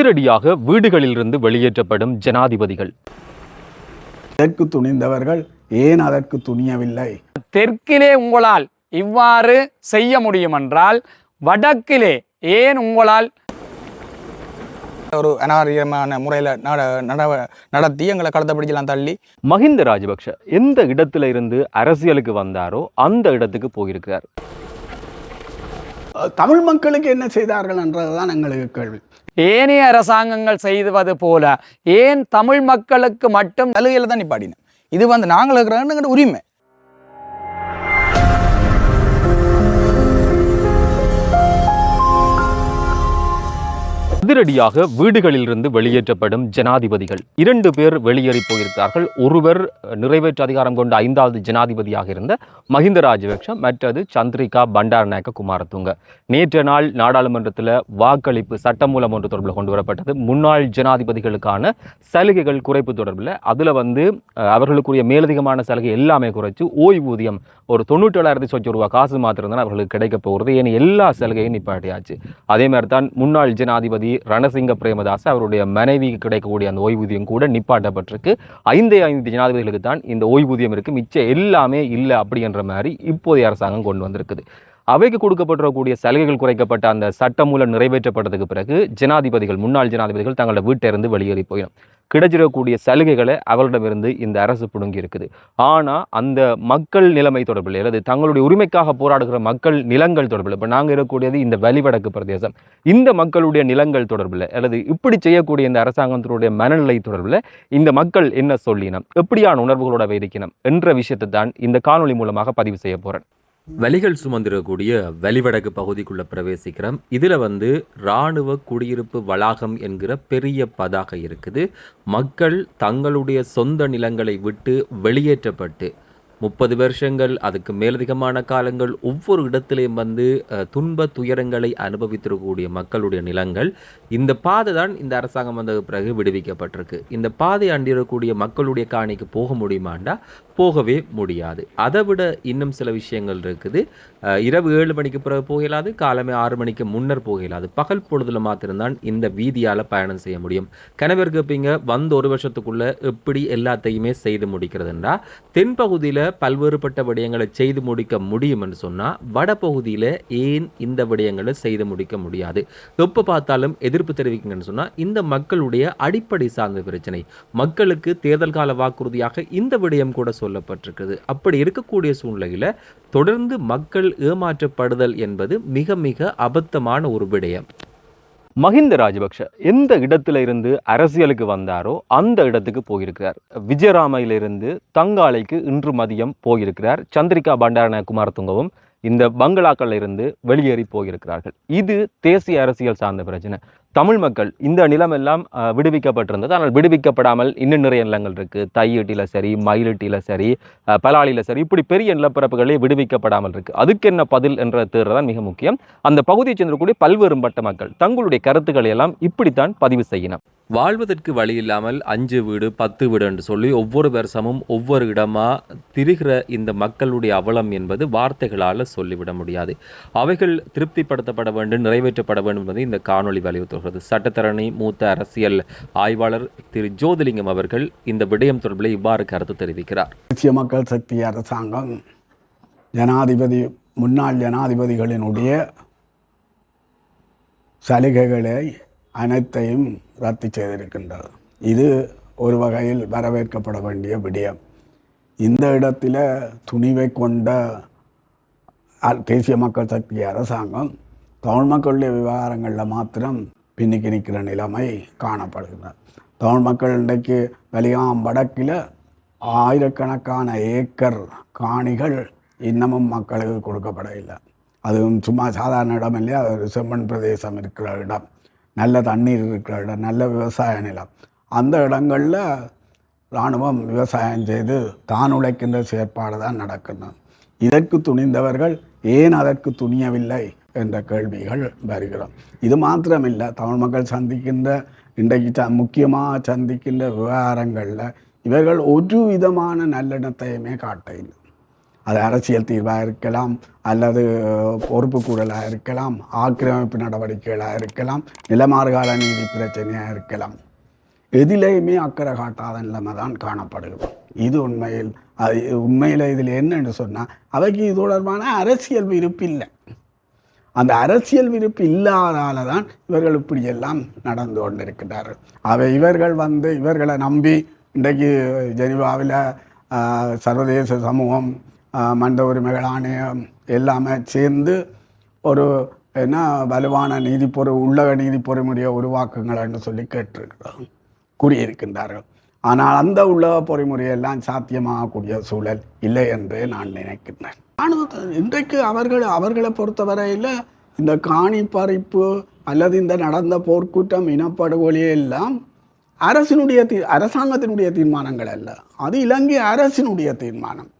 அதிரடியாக வீடுகளிலிருந்து வெளியேற்றப்படும் ஜனாதிபதிகள். அதற்கு துணிந்தவர்கள் ஏன் அதற்கு துணியவில்லை? தெற்கிலே உங்களால் இவ்வாறு செய்ய முடியுமென்றால் வடக்கிலே ஏன் உங்களால் ஒரு அநாகரிகமான முறையில் நட நட நடத்தி எங்களை கடத்தப்படிச்செல்லாம் தள்ளி. மஹிந்த ராஜபக்ஷ எந்த இடத்துல இருந்து அரசியலுக்கு வந்தாரோ அந்த இடத்துக்கு போயிருக்கிறார். தமிழ் மக்களுக்கு என்ன செய்தார்கள் என்றதுதான் எங்களுக்கு கேள்வி. ஏனைய அரசாங்கங்கள் செய்வது போல ஏன் தமிழ் மக்களுக்கு மட்டும் சலுகையில் தான் நிப்பாடினேன் இது வந்து நாங்கள் இருக்கிற உரிமை. அதிரடியாக வீடுகளிலிருந்து வெளியேற்றப்படும் ஜனாதிபதிகள். இரண்டு பேர் வெளியேறி போயிருக்கிறார்கள். ஒருவர் நிறைவேற்று அதிகாரம் கொண்ட ஐந்தாவது ஜனாதிபதியாக இருந்த மஹிந்த ராஜபக்ஷ மற்றது சந்திரிகா பண்டாரநாயக்க குமாரதுங்க நேற்று நாள் நாடாளுமன்றத்தில் வாக்களிப்பு சட்டமூலம் ஒன்று தொடர்பில் கொண்டு வரப்பட்டது. முன்னாள் ஜனாதிபதிகளுக்கான சலுகைகள் குறைப்பு தொடர்பில். அதில் வந்து அவர்களுக்குரிய மேலதிகமான சலுகை எல்லாமே குறைச்சு ஓய்வூதியம் ஒரு தொண்ணூற்றேழாயிரத்தி சொச்ச ரூபா காசு மாத்திரம் தான் அவர்களுக்கு கிடைக்க போகிறது. ஏன்னா எல்லா சலுகையும் நிப்பாட்டியாச்சு. அதே மாதிரி தான் முன்னாள் ஜனாதிபதி ரணசிங்க பிரேமதாஸ் அவருடைய மனைவிக்கு கிடைக்கக்கூடிய அந்த ஓய்வூதியம் கூட நிப்பாட்டப்பட்டிருக்கு. ஐந்தே ஐந்து ஜனாதிபதிகளுக்கு தான் இந்த ஓய்வூதியம் இருக்கு. மிச்சம் எல்லாமே இல்லை அப்படின்ற மாதிரி இப்போதைய அரசாங்கம் கொண்டு வந்திருக்குது. அவைக்கு கொடுக்கப்பட்டிருக்கக்கூடிய சலுகைகள் குறைக்கப்பட்ட அந்த சட்டமூலம் நிறைவேற்றப்பட்டதுக்கு பிறகு ஜனாதிபதிகள் முன்னாள் ஜனாதிபதிகள் தங்களோட வீட்டிலிருந்து வெளியேறி போயிடும். கிடைச்சிடக்கூடிய சலுகைகளை அவர்களிடமிருந்து இந்த அரசு பிடுங்கி இருக்குது ஆனால் அந்த மக்கள் நிலைமை தொடர்பில் அல்லது தங்களுடைய உரிமைக்காக போராடுகிற மக்கள் நிலங்கள் தொடர்பில் இப்போ நாங்கள் இருக்கக்கூடியது இந்த வலிவடக்கு பிரதேசம். இந்த மக்களுடைய நிலங்கள் தொடர்பில் அல்லது இப்படி செய்யக்கூடிய இந்த அரசாங்கத்தினுடைய மனநிலை தொடர்பில் இந்த மக்கள் என்ன சொல்லினம்? எப்படியான உணர்வுகளோட இருக்கணும் என்ற விஷயத்தை தான் இந்த காணொலி மூலமாக பதிவு செய்ய போகிறேன் வலிகள் சுமந்திரக்கூடிய வலிவடக்கு பகுதிக்குள்ளே பிரவேசிக்கிறோம். இதில் வந்து இராணுவ குடியிருப்பு வளாகம் என்கிற பெரிய பதாக இருக்குது. மக்கள் தங்களுடைய சொந்த நிலங்களை விட்டு வெளியேற்றப்பட்டு முப்பது வருஷங்கள் அதுக்கு மேலதிகமான காலங்கள் ஒவ்வொரு இடத்திலையும் வந்து துன்ப துயரங்களை அனுபவித்திருக்கக்கூடிய மக்களுடைய நிலங்கள் இந்த பாதை தான் இந்த அரசாங்கம் வந்த பிறகு விடுவிக்கப்பட்டிருக்கு. இந்த பாதை அண்டிருக்கக்கூடிய மக்களுடைய காணிக்கு போக முடியுமாண்டா? போகவே முடியாது. அதை விட இன்னும் சில விஷயங்கள் இருக்குது. இரவு ஏழு மணிக்கு பிறகு போகலாது காலமே ஆறு மணிக்கு முன்னர் போகலாது பகல் பொழுதுல மாத்திரம்தான் இந்த வீதியால் பயணம் செய்ய முடியும். கணவர் கேப்பீங்க வந்து ஒரு வருஷத்துக்குள்ள எப்படி எல்லாத்தையுமே செய்து முடிக்கிறதுன்றா தென்பகுதியில் பல்வேறுபட்ட விடயங்களை செய்து முடிக்க முடியும்னு சொன்னால் வடபகுதியில் ஏன் இந்த விடயங்களை செய்து முடிக்க முடியாது? எப்போ பார்த்தாலும் எதிர்ப்பு தெரிவிக்குங்கன்னு சொன்னால் இந்த மக்களுடைய அடிப்படை சார்ந்த பிரச்சனை. மக்களுக்கு தேர்தல் கால வாக்குறுதியாக இந்த விடயம் கூட சொல்லப்பட்டிருக்குது. அப்படி இருக்கக்கூடிய சூழ்நிலையில் தொடர்ந்து மக்கள் ஏமாற்றப்படுதல் என்பது மிக மிக அபத்தமான ஒரு விடயம். மஹிந்த ராஜபக்ஷ எந்த இடத்துல இருந்து அரசியலுக்கு வந்தாரோ அந்த இடத்துக்கு போயிருக்கிறார். விஜயராமையிலிருந்து தங்காலைக்கு இன்று மதியம் போயிருக்கிறார். சந்திரிகா பண்டாரண குமாரதுங்கவும் இந்த பங்களாக்கள் இருந்து வெளியேறி போயிருக்கிறார்கள். இது தேசிய அரசியல் சார்ந்த பிரச்சனை. தமிழ் மக்கள் இந்த நிலம் எல்லாம் விடுவிக்கப்பட்டிருந்தது. ஆனால் விடுவிக்கப்படாமல் இன்னும் நிறைய நிலங்கள் இருக்குது தையீட்டில சரி மயிலட்டியில் சரி பலாலியில் சரி இப்படி பெரிய நிலப்பரப்புகளே விடுவிக்கப்படாமல் இருக்குது அதுக்கு என்ன பதில் என்ற தேர்தான் மிக முக்கியம். அந்த பகுதியைச் பல்வேறு பல்வேறுபட்ட மக்கள் தங்களுடைய கருத்துக்களை எல்லாம் இப்படித்தான் பதிவு செய்யணும் வாழ்வதற்கு வழி இல்லாமல் அஞ்சு வீடு பத்து வீடு என்று சொல்லி ஒவ்வொரு வருஷமும் ஒவ்வொரு இடமாக திரிகிற இந்த மக்களுடைய அவலம் என்பது வார்த்தைகளால் சொல்லிவிட முடியாது. அவைகள் திருப்திப்படுத்தப்பட வேண்டும் நிறைவேற்றப்பட வேண்டும் என்பதை இந்த காணொலி வலியுறுத்தும். வருகிறது சட்டத்தரணி மூத்த அரசியல் ஆய்வாளர் திரு ஜோதிலிங்கம் அவர்கள் இந்த விடயம் தொடர்பில் இவ்வாறு கருத்து தெரிவிக்கிறார். தேசிய மக்கள் சக்தி அரசாங்கம் ஜனாதிபதி முன்னாள் ஜனாதிபதிகளினுடைய சலுகைகளை அனைத்தையும் ரத்து செய்திருக்கின்றது. இது ஒரு வகையில் வரவேற்கப்பட வேண்டிய விடயம். இந்த இடத்துல துணிவை கொண்ட தேசிய மக்கள் சக்தி அரசாங்கம் தமிழ் மக்களுடைய விவகாரங்களில் மாத்திரம் பின்னுக்கு நிற்கிற நிலைமை காணப்படுகிறது. தமிழ் மக்கள் இன்றைக்கு வெளியாம் வடக்கில் ஆயிரக்கணக்கான ஏக்கர் காணிகள் இன்னமும் மக்களுக்கு கொடுக்கப்படவில்லை. அதுவும் சும்மா சாதாரண இடம் இல்லையா? அது ஒரு செம்மண் பிரதேசம் இருக்கிற இடம் நல்ல தண்ணீர் இருக்கிற இடம் நல்ல விவசாய நிலம். அந்த இடங்களில் இராணுவம் விவசாயம் செய்து தான் உழைக்கின்ற செயற்பாடு தான் நடக்கணும் இதற்கு துணிந்தவர்கள் ஏன் அதற்கு துணியவில்லை? என்ற கேள்விகள் வருகிறோம். இது மாத்திரமில்லை தமிழ் மக்கள் சந்திக்கின்ற இன்றைக்கு ச முக்கியமாக சந்திக்கின்ற விவகாரங்களில் இவர்கள் ஒரு விதமான நல்லெண்ணத்தையுமே காட்ட இல்லை அது அரசியல் தீர்வாக இருக்கலாம் அல்லது பொறுப்புக்கூறலாக இருக்கலாம் ஆக்கிரமிப்பு நடவடிக்கைகளாக இருக்கலாம் நிலமாறுகால நீதி பிரச்சனையாக இருக்கலாம். எதிலேயுமே அக்கறை காட்டாத நிலைமை தான் காணப்படுகிறது. இது உண்மையில் அது உண்மையில் இதில் என்னன்னு சொன்னால் அவைக்கு இது தொடர்பான அரசியல் இருப்பில்லை அந்த அரசியல் விருப்பு இல்லாதால தான் இவர்கள் இப்படியெல்லாம் நடந்து கொண்டிருக்கிறார்கள். அவை இவர்கள் வந்து இவர்களை நம்பி இன்றைக்கு ஜெனிவாவில் சர்வதேச சமூகம் மனித உரிமைகள் ஆணையம் எல்லாமே சேர்ந்து ஒரு என்ன வலுவான நீதிப்பொறி உள்ளக நீதி உருவாக்குங்கள் என்று சொல்லி கேட்டிருக்கிறாங்க கூறியிருக்கின்றார்கள். ஆனால் அந்த உள்ள பொறிமுறையெல்லாம் சாத்தியமாகக்கூடிய சூழல் இல்லை என்றே நான் நினைக்கின்றேன். ஆனால் இன்றைக்கு அவர்கள் அவர்களை பொறுத்தவரையில் இந்த காணி பறிப்பு அல்லது இந்த நடந்த போர்க்குற்றம் இனப்படுகொலை எல்லாம் அரசினுடைய தீ அரசாங்கத்தினுடைய தீர்மானங்கள் அல்ல. அது இலங்கை அரசினுடைய தீர்மானம்.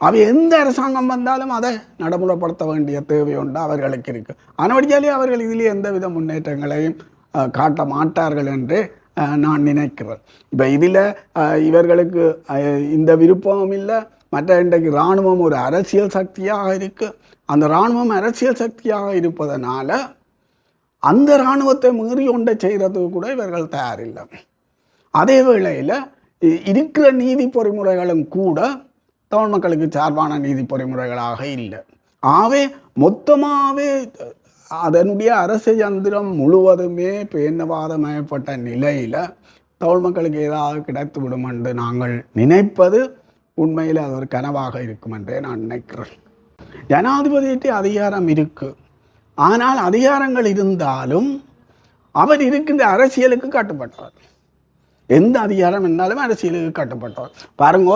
அவை எந்த அரசாங்கம் வந்தாலும் அதை நடைமுறைப்படுத்த வேண்டிய தேவை உண்டு அவர்களுக்கு இருக்கு. ஆனவடியாலே அவர்கள் இதிலே எந்தவித முன்னேற்றங்களையும் காட்ட மாட்டார்கள் என்று நான் நினைக்கிறேன். இப்போ இதில் இவர்களுக்கு இந்த விருப்பமும் இல்லை மற்ற இன்றைக்கு இராணுவம் ஒரு அரசியல் சக்தியாக இருக்குது அந்த இராணுவம் அரசியல் சக்தியாக இருப்பதனால அந்த இராணுவத்தை மீறி ஒன்றை செய்கிறதுக்கு கூட இவர்கள் தயாரில்லை. அதே வேளையில் இ- இருக்கிற நீதி பொறிமுறைகளும் கூட தமிழ் மக்களுக்கு சார்பான நீதி பொறிமுறைகளாக இல்லை. ஆகவே மொத்தமாகவே அதனுடைய அரசு யந்திரம் முழுவதுமே பேணவாதமயப்பட்ட நிலையில் தமிழ் மக்களுக்கு ஏதாவது கிடைத்து விடும் என்று நாங்கள் நினைப்பது உண்மையில் அது ஒரு கனவாக இருக்கும் என்றே நான் நினைக்கிறேன். ஜனாதிபதியிட்டு அதிகாரம் இருக்கு. ஆனால் அதிகாரங்கள் இருந்தாலும் அவர் இருக்கின்ற அரசியலுக்கு கட்டுப்பட்டவர் எந்த அதிகாரம் இருந்தாலும் அரசியலுக்கு கட்டுப்பட்டவர் பாருங்க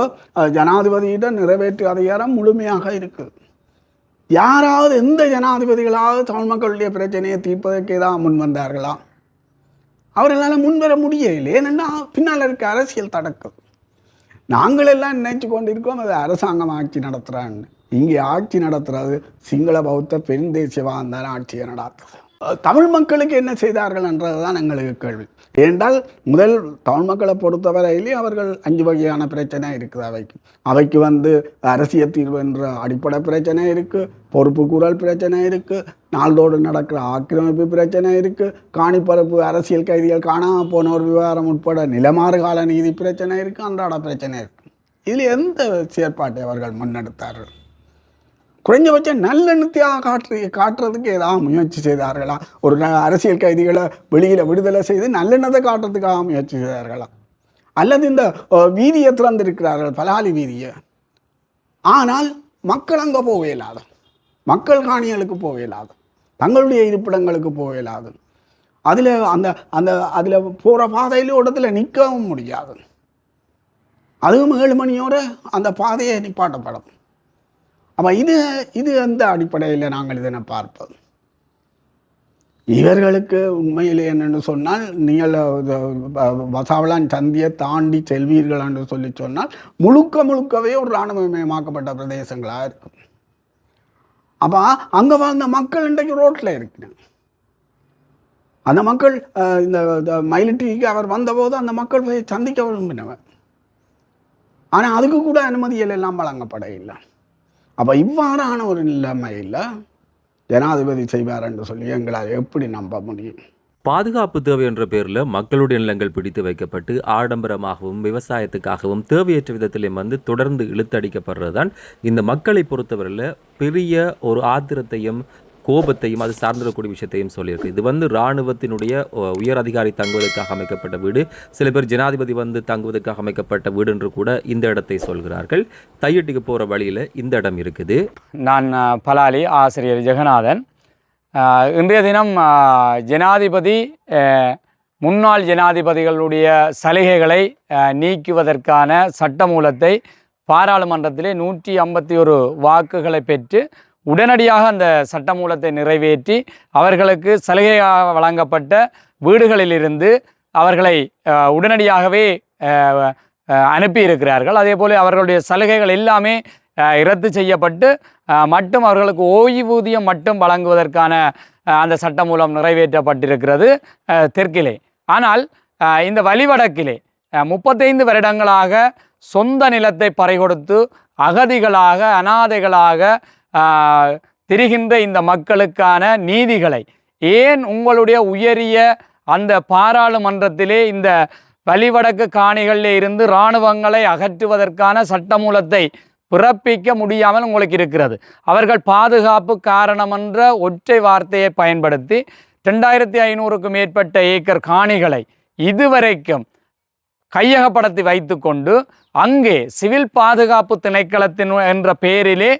ஜனாதிபதியிடம் நிறைவேற்று அதிகாரம் முழுமையாக இருக்குது யாராவது எந்த ஜனாதிபதிகளாவது தமிழ் மக்களுடைய பிரச்சனையை தீர்ப்பதற்கே தான் முன் வந்தார்களா? அவர்களால் முன்வர முடியவில்லை. ஏனென்னா பின்னால் இருக்க அரசியல் தடக்கம் நாங்கள் எல்லாம் நினைச்சு கொண்டிருக்கோம் அது அரசாங்கம் ஆட்சி நடத்துகிறான்னு இங்கே ஆட்சி நடத்துறது சிங்கள பௌத்த பெருந்தேசியவாக இருந்தாலும் ஆட்சியை நடத்துது. தமிழ் மக்களுக்கு என்ன செய்தார்கள் என்றதுதான் எங்களுக்கு கேள்வி. ஏனென்றால் முதல் தமிழ் மக்களை பொறுத்தவரையிலே அவர்கள் அஞ்சு வகையான பிரச்சனை இருக்குது அவைக்கு. அவைக்கு வந்து அரசியல் தீர்வு என்ற அடிப்படை பிரச்சனை இருக்குது பொறுப்பு கூறல் பிரச்சனை இருக்குது நாள்தோடு நடக்கிற ஆக்கிரமிப்பு பிரச்சனை இருக்குது காணிப்பரப்பு அரசியல் கைதிகள் காணாமல் போனோர் விவகாரம் உட்பட நிலமாறு கால நீதி பிரச்சனை இருக்குது அன்றாட பிரச்சனை இருக்குது இதில் எந்த செயற்பாட்டை அவர்கள் முன்னெடுத்தார்கள்? குறைஞ்சபட்சம் நல்லெண்ணத்தையாக காட்டு காட்டுறதுக்கு ஏதாவது முயற்சி செய்தார்களா? ஒரு அரசியல் கைதிகளை வெளியில் விடுதலை செய்து நல்லெண்ணத்தை காட்டுறதுக்காக முயற்சி செய்தார்களா? அல்லது இந்த வீதியை திறந்திருக்கிறார்கள் பலாலி வீதியை. ஆனால் மக்கள் அங்கே போக இயலாது மக்கள் காணிகளுக்கு போக இயலாது தங்களுடைய இருப்பிடங்களுக்கு போக இயலாது அதில் அந்த அந்த அதில் போகிற பாதையில் இடத்துல நிற்கவும் முடியாது. அதுவும் ஏழு மணியோட அந்த பாதையை நிப்பாட்டப்படும். அப்போ இது இது அந்த அடிப்படையில் நாங்கள் இதனை பார்ப்போம். இவர்களுக்கு உண்மையில் என்னென்னு சொன்னால் நீங்கள் வசாவளான் சந்தியை தாண்டி செல்வீர்கள் என்று சொல்லி சொன்னால் முழுக்க முழுக்கவே ஒரு இராணுவமயமாக்கப்பட்ட பிரதேசங்களாக இருக்கும். அப்போ அங்கே வாழ்ந்த மக்கள் இன்றைக்கு ரோட்டில் இருக்கிறாங்க. அந்த மக்கள் இந்த இந்த மயிலிட்டிக்கு அவர் வந்தபோது அந்த மக்கள் போய் சந்திக்க விரும்பினவர். ஆனால் அதுக்கு கூட அனுமதிகள் எல்லாம் வழங்கப்பட இல்லை அப்போ இவ்வாறான ஒரு நிலைமையில் ஜனாதிபதி செய்வார் என்று சொல்லி எங்களால் எப்படி நம்ப முடியும்? பாதுகாப்பு தேவை என்ற பேரில் மக்களுடைய நிலங்கள் பிடித்து வைக்கப்பட்டு ஆடம்பரமாகவும் விவசாயத்துக்காகவும் தேவையற்ற விதத்திலையும் வந்து தொடர்ந்து இழுத்தடிக்கப்படுறது தான் இந்த மக்களை பொறுத்தவரையில் பெரிய ஒரு ஆத்திரத்தையும் கோபத்தையும் அது சார்ந்திருக்கக்கூடிய விஷயத்தையும் சொல்லியிருக்கு. இது வந்து இராணுவத்தினுடைய உயர் அதிகாரி தங்குவதற்காக அமைக்கப்பட்ட வீடு. சில பேர் ஜனாதிபதி வந்து தங்குவதற்காக அமைக்கப்பட்ட வீடு என்று கூட இந்த இடத்தை சொல்கிறார்கள். தையட்டுக்கு போகிற வழியில் இந்த இடம் இருக்குது. நான் பலாலி ஆசிரியர் ஜெகநாதன். இன்றைய தினம் ஜனாதிபதி முன்னாள் ஜனாதிபதிகளுடைய சலுகைகளை நீக்குவதற்கான சட்டமூலத்தை பாராளுமன்றத்திலே நூற்றி ஐம்பத்தி ஒரு வாக்குகளை பெற்று உடனடியாக அந்த சட்டமூலத்தை நிறைவேற்றி அவர்களுக்கு சலுகையாக வழங்கப்பட்ட வீடுகளிலிருந்து அவர்களை உடனடியாகவே அனுப்பி இருக்கிறார்கள் அனுப்பியிருக்கிறார்கள். அதே போல அவர்களுடைய சலுகைகள் எல்லாமே இரத்து ரத்து செய்யப்பட்டு மட்டும் அவர்களுக்கு ஓய்வூதியம் மட்டும் வழங்குவதற்கான அந்த சட்டமூலம் நிறைவேற்றப்பட்டிருக்கிறது தெற்கிலே. ஆனால் இந்த வழிவடக்கிலே முப்பத்தைந்து வருடங்களாக சொந்த நிலத்தை பறைகொடுத்து அகதிகளாக அனாதைகளாக திரிகின்ற இந்த மக்களுக்கான நீதிகளை. ஏன் உங்களுடைய உயரிய அந்த பாராளுமன்றத்திலே இந்த வழிவடக்கு காணிகளில் இருந்து இராணுவங்களை அகற்றுவதற்கான சட்டமூலத்தை பிறப்பிக்க முடியாமல் உங்களுக்கு இருக்கிறது. அவர்கள் பாதுகாப்பு காரணமன்ற ஒற்றை வார்த்தையை பயன்படுத்தி ரெண்டாயிரத்தி ஐநூறுக்கும் மேற்பட்ட ஏக்கர் காணிகளை இதுவரைக்கும் கையகப்படுத்தி வைத்துக்கொண்டு அங்கே சிவில் பாதுகாப்பு திணைக்களத்தின் என்ற பெயரிலே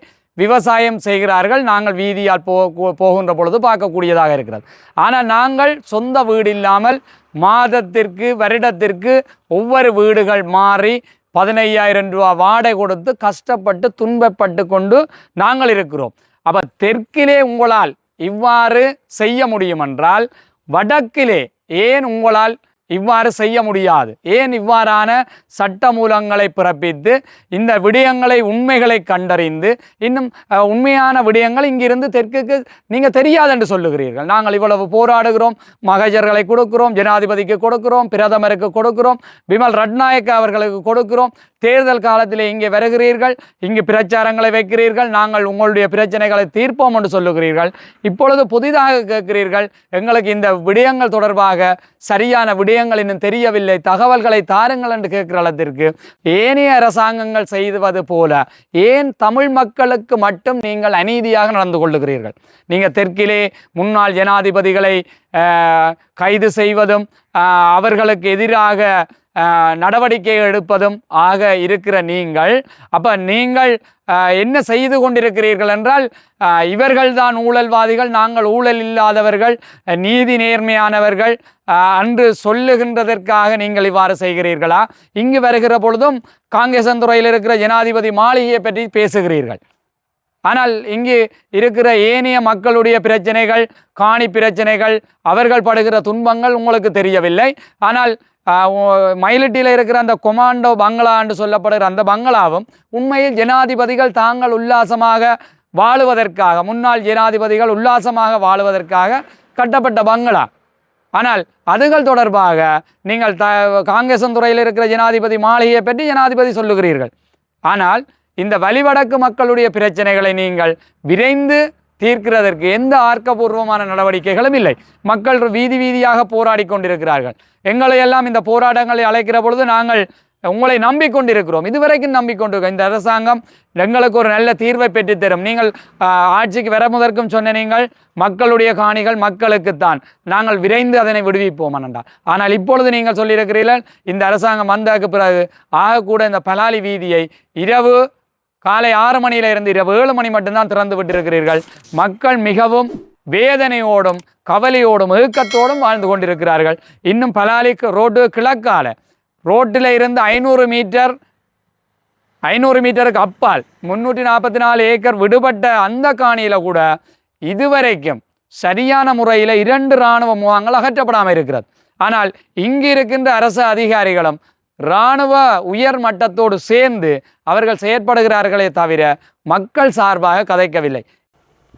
விவசாயம் செய்கிறார்கள். நாங்கள் வீதியால் போ போகின்ற பொழுது பார்க்கக்கூடியதாக இருக்கிறது. ஆனால் நாங்கள் சொந்த வீடு இல்லாமல் மாதத்திற்கு வருடத்திற்கு ஒவ்வொரு வீடுகள் மாறி பதினையாயிரம் ரூபா வாடகை கொடுத்து கஷ்டப்பட்டு துன்பப்பட்டு கொண்டு நாங்கள் இருக்கிறோம். அப்போ தெற்கிலே உங்களால் இவ்வாறு செய்ய முடியுமென்றால் வடக்கிலே ஏன் உங்களால் இவ்வாறு செய்ய முடியாது. ஏன் இவ்வாறான சட்டமூலங்களை பிறப்பித்து இந்த விடயங்களை உண்மைகளை கண்டறிந்து இன்னும் உண்மையான விடயங்கள் இங்கிருந்து தெற்குக்கு நீங்கள் தெரியாது என்று சொல்லுகிறீர்கள். நாங்கள் இவ்வளவு போராடுகிறோம் மகஜர்களை கொடுக்கிறோம் ஜனாதிபதிக்கு கொடுக்கிறோம் பிரதமருக்கு கொடுக்கிறோம் பிமல் ரட்நாயக் அவர்களுக்கு கொடுக்கிறோம். தேர்தல் காலத்தில் இங்கே வருகிறீர்கள் இங்கு பிரச்சாரங்களை வைக்கிறீர்கள் நாங்கள் உங்களுடைய பிரச்சனைகளை தீர்ப்போம் என்று சொல்லுகிறீர்கள். இப்பொழுது புதிதாக கேட்கிறீர்கள் எங்களுக்கு இந்த விடயங்கள் தொடர்பாக சரியான விடயங்கள் இன்னும் தெரியவில்லை தகவல்களை தாருங்கள் என்று கேட்கிற அளத்திற்கு ஏனைய அரசாங்கங்கள் செய்வது போல ஏன் தமிழ் மக்களுக்கு மட்டும் நீங்கள் அநீதியாக நடந்து கொள்ளுகிறீர்கள்? நீங்கள் தெற்கிலே முன்னாள் ஜனாதிபதிகளை கைது செய்வதும் அவர்களுக்கு எதிராக நடவடிக்கை எடுப்பதும் ஆக இருக்கிற நீங்கள். அப்போ நீங்கள் என்ன செய்து கொண்டிருக்கிறீர்கள் என்றால் இவர்கள்தான் ஊழல்வாதிகள் நாங்கள் ஊழல் இல்லாதவர்கள் நீதி நேர்மையானவர்கள் அன்று சொல்லுகின்றதற்காக நீங்கள் இவ்வாறு செய்கிறீர்களா? இங்கு வருகிற பொழுதும் காங்கேசந்துறையில் இருக்கிற ஜனாதிபதி மாளிகையை பற்றி பேசுகிறீர்கள். ஆனால் இங்கு இருக்கிற ஏனைய மக்களுடைய பிரச்சனைகள் காணி பிரச்சனைகள் அவர்கள் படுகிற துன்பங்கள் உங்களுக்கு தெரியவில்லை. ஆனால் மயிலிட்டியில் இருக்கிற அந்த கொமாண்டோ பங்களா என்று சொல்லப்படுகிற அந்த பங்களாவும் உண்மையில் ஜனாதிபதிகள் தாங்கள் உல்லாசமாக வாழுவதற்காக முன்னாள் ஜனாதிபதிகள் உல்லாசமாக வாழுவதற்காக கட்டப்பட்ட பங்களா. ஆனால் அதுகள் தொடர்பாக நீங்கள் த காங்கேசந்துறையில் இருக்கிற ஜனாதிபதி மாளிகையை பற்றி ஜனாதிபதி சொல்லுகிறீர்கள். ஆனால் இந்த வலிவடக்கு மக்களுடைய பிரச்சனைகளை நீங்கள் விரைந்து தீர்க்கிறதற்கு எந்த ஆர்க்கபூர்வமான நடவடிக்கைகளும் இல்லை. மக்கள் வீதி வீதியாக போராடி கொண்டிருக்கிறார்கள். எங்களை எல்லாம் இந்த போராட்டங்களை அழைக்கிற பொழுது நாங்கள் உங்களை நம்பிக்கொண்டிருக்கிறோம். இதுவரைக்கும் நம்பிக்கொண்டிருக்கோம் இந்த அரசாங்கம் எங்களுக்கு ஒரு நல்ல தீர்வை பெற்றுத்தரும் நீங்கள் ஆட்சிக்கு வர முதற்கும் சொன்ன நீங்கள் மக்களுடைய காணிகள் மக்களுக்குத்தான். நாங்கள் விரைந்து அதனை விடுவிப்போம் அனண்டா ஆனால் இப்பொழுது நீங்கள் சொல்லியிருக்கிறீர்கள் இந்த அரசாங்கம் வந்ததுக்கு பிறகு ஆகக்கூட இந்த பலாலி வீதியை இரவு காலை ஆறு மணியில இருந்து இரவு ஏழு மணி மட்டும்தான் திறந்து விட்டிருக்கிறீர்கள். மக்கள் மிகவும் வேதனையோடும் கவலையோடும் ஏக்கத்தோடும் வாழ்ந்து கொண்டிருக்கிறார்கள். இன்னும் பலாலிக்கு ரோடு கிழக்கால. ரோட்டில் இருந்து ஐநூறு மீட்டர் ஐநூறு மீட்டருக்கு அப்பால் முன்னூற்றி நாற்பத்தி நாலு ஏக்கர் விடுபட்ட அந்த காணியில் கூட இதுவரைக்கும் சரியான முறையில் இரண்டு இராணுவ முகாங்கள் அகற்றப்படாமல் இருக்கிறது. ஆனால் இங்கு இருக்கின்ற அரசு அதிகாரிகளும் இராணுவ உயர் மட்டத்தோடு சேர்ந்து அவர்கள் செயற்படுகிறார்களே தவிர மக்கள் சார்பாக கதைக்கவில்லை.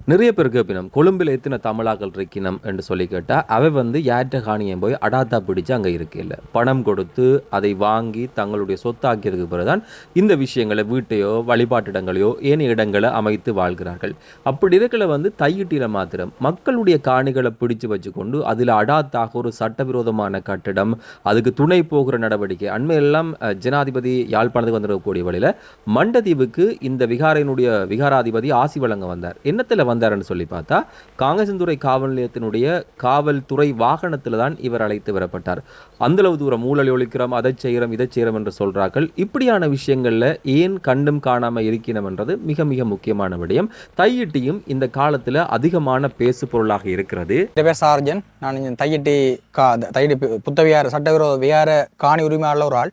நிறைய பேர் கேட்பினம் கொழும்பில் எத்தனை தமிழாக்கள் இருக்கினம் என்று சொல்லி கேட்டால் அவை வந்து யார்கிட்ட காணியம் போய் அடாத்தா பிடிச்சு அங்கே இருக்கையில். பணம் கொடுத்து அதை வாங்கி தங்களுடைய சொத்தாக்கியதுக்கு பிறகுதான் இந்த விஷயங்களை வீட்டையோ வழிபாட்டிடங்களையோ ஏனைய இடங்களை அமைத்து வாழ்கிறார்கள். அப்படி இருக்கல வந்து தையிட்டில மாத்திரம் மக்களுடைய காணிகளை பிடிச்சு வச்சுக்கொண்டு அதில் அடாத்தாக ஒரு சட்டவிரோதமான கட்டிடம் அதுக்கு துணை போகிற நடவடிக்கை அண்மையெல்லாம் ஜனாதிபதி யாழ்ப்பாணத்துக்கு வந்திருக்கக்கூடிய வழியில் மண்டதீவுக்கு இந்த விகாரையினுடைய விகாராதிபதி ஆசி வழங்க வந்தார். என்னத்தில் வந்தார்னு சொல்லி பார்த்தா காங்கசந்துறை காவல் நிலையத்தினுடைய காவல்துறை வாகனத்தில் தான் இவர் அழைத்து வரப்பட்டார். அந்தளவு தூரம் ஊழல் ஒழிக்கிறோம் அதை செய்கிறோம் இதை செய்கிறோம் என்று சொல்கிறார்கள் இப்படியான விஷயங்களில் ஏன் கண்டும் காணாமல் இருக்கிறோம்ன்றது மிக மிக முக்கியமான விடயம். தையிட்டியும் இந்த காலத்தில் அதிகமான பேசு பொருளாக இருக்கிறது. என் பேர் சார்ஜன் நான் தையிட்டி கா தையிட்டி புத்தவியார் சட்டவிரோத வியார காணி உரிமையாளர் ஒரு ஆள்.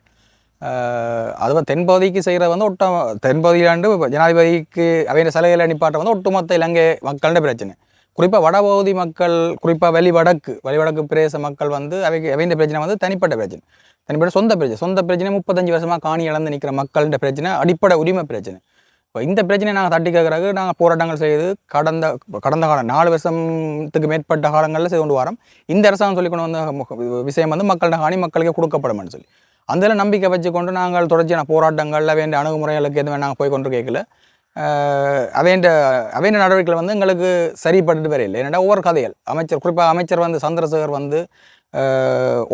அதுவும் தென்பகுதிக்கு செய்கிறது வந்து ஒட்ட தென்பகுதியிலாண்டு ஜனாதிபதிக்கு அவையின் சலுகைகளை நிப்பாட்ட வந்து ஒட்டுமொத்த இலங்கை மக்களோட பிரச்சனை. குறிப்பாக வடபகுதி மக்கள் குறிப்பாக வெளி வடக்கு வெளி பிரதேச மக்கள் வந்து அவைக்கு அவைந்த பிரச்சனை வந்து தனிப்பட்ட பிரச்சனை. தனிப்பட்ட சொந்த பிரச்சனை. சொந்த பிரச்சனை முப்பத்தஞ்சு வருஷமாக காணி இழந்து நிற்கிற மக்கள்கிட்ட பிரச்சனை அடிப்படை உரிமை பிரச்சனை. இப்போ இந்த பிரச்சனையை நாங்கள் தட்டி கேட்கறதுக்கு நாங்கள் போராட்டங்கள் செய்து கடந்த கடந்த காலம் நாலு வருஷத்துக்கு மேற்பட்ட காலங்களில் செய்து கொண்டு வரோம். இந்த அரசாங்கம் சொல்லி கொண்டு வந்த விஷயம் வந்து மக்கள்கிட்ட காணி மக்களுக்கே கொடுக்கப்படும் சொல்லி. அதில் நம்பிக்கை வச்சுக்கொண்டு நாங்கள் தொடர்ச்சியான போராட்டங்கள் வேண்டிய அணுகுமுறைகளுக்கு எதுவும் நாங்கள் போய் கொண்டு கேட்கல அவைண்ட அவைண்ட நடவடிக்கைகள் வந்து எங்களுக்கு சரிப்பட்டு வரையில்லை ஏன்னா ஒவ்வொரு கதைகள். அமைச்சர் குறிப்பாக அமைச்சர் வந்து சந்திரசேகர் வந்து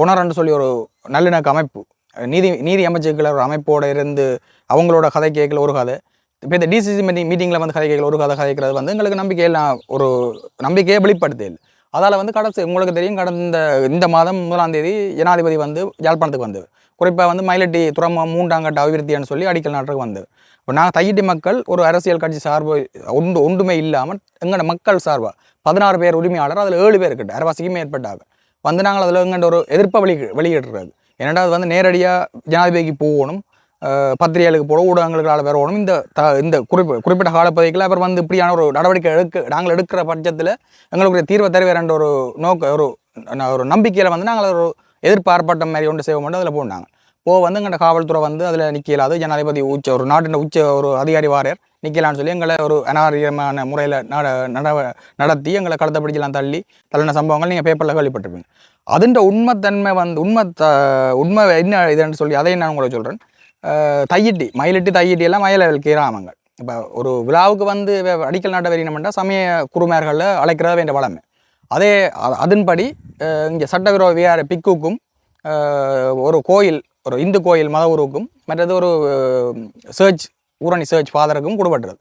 உணரன்னு சொல்லி ஒரு நல்லிணக்க அமைப்பு. நீதி நீதி அமைச்சுக்கள் ஒரு அமைப்போடு இருந்து அவங்களோட கதை கேட்கல ஒரு கதை. இப்போ இந்த டிசிசி மீட்டிங் மீட்டிங்கில் வந்து கதை கேட்கல ஒரு கதை கதைக்கிறது வந்து எங்களுக்கு நம்பிக்கையெல்லாம் ஒரு நம்பிக்கையை வெளிப்படுத்தல். அதால் வந்து கடந்த உங்களுக்கு தெரியும் கடந்த இந்த மாதம் முதலாம் தேதி ஜனாதிபதி வந்து யாழ்ப்பாணத்துக்கு வந்தது. குறிப்பாக வந்து மயிலட்டி துறைமுகம் மூன்றாம் கட்ட அபிவிருத்தின்னு சொல்லி அடிக்கல் நாட்டுக்கு வந்தது. இப்போ நாங்கள் தையிட்டி மக்கள் ஒரு அரசியல் கட்சி சார்பு ஒன்று ஒன்றுமே இல்லாமல் எங்களோட மக்கள் சார்பாக பதினாறு பேர் உரிமையாளர் அதில் ஏழு பேர் கிட்ட அரவாசிக்குமே ஏற்பட்டாங்க. வந்து நாங்கள் அதில் எங்கள்கிட்ட ஒரு எதிர்ப்பை வெளி வெளியிடுறது. என்னடா அது வந்து நேரடியாக ஜனாதிபதிக்கு போகணும் பத்திரிகைகளுக்கு போட ஊடகங்களுக்கு வரணும் இந்த த இந்த குறிப்பு குறிப்பிட்ட காலப்பகுதியில் அவர் வந்து இப்படியான ஒரு நடவடிக்கை எடுக்க நாங்கள் எடுக்கிற பட்சத்தில் எங்களுக்கு ஒரு தீர்வை தருவேன் ஒரு நோக்க ஒரு ஒரு நம்பிக்கையில் வந்து நாங்கள் ஒரு எதிர்பார்ப்பாட்டம் மாதிரி ஒன்று செய்வோம் மட்டும் அதில் போனாங்க. போ வந்து எங்கள்ட காவல்துறை வந்து அதில் நிற்கலாது ஜனாதிபதி உச்ச ஒரு நாட்டின் உச்ச ஒரு அதிகாரி வாரியர் நிற்கலான்னு சொல்லி எங்களை ஒரு அனாரியமான முறையில் நட நடவ நடத்தி எங்களை கடத்த பிடிக்கலாம் தள்ளி தள்ளின சம்பவங்கள் நீங்கள் பேப்பரில் கேள்விப்பட்டிருப்பீங்க. அதுன்ற உண்மைத்தன்மை வந்து உண்மை த உண்மை என்ன இதுன்னு சொல்லி அதையும் நான் உங்களை சொல்கிறேன் தையிட்டி மயிலிட்டு தையிட்டி எல்லாம் மயில கிராமங்கள். இப்போ ஒரு விழாவுக்கு வந்து அடிக்கல் நாட்ட வெறினமெண்டா சமய குருமார்களில் அழைக்கிறது வேண்டிய வளமை. அதே அதன்படி இங்கே சட்டவிரோத விஆர் பிக்குக்கும் ஒரு கோயில் ஒரு இந்து கோயில் மத உருவுக்கும் மற்றது ஒரு சர்ச் ஊரணி சர்ச் ஃபாதருக்கும் கொடுப்பட்டது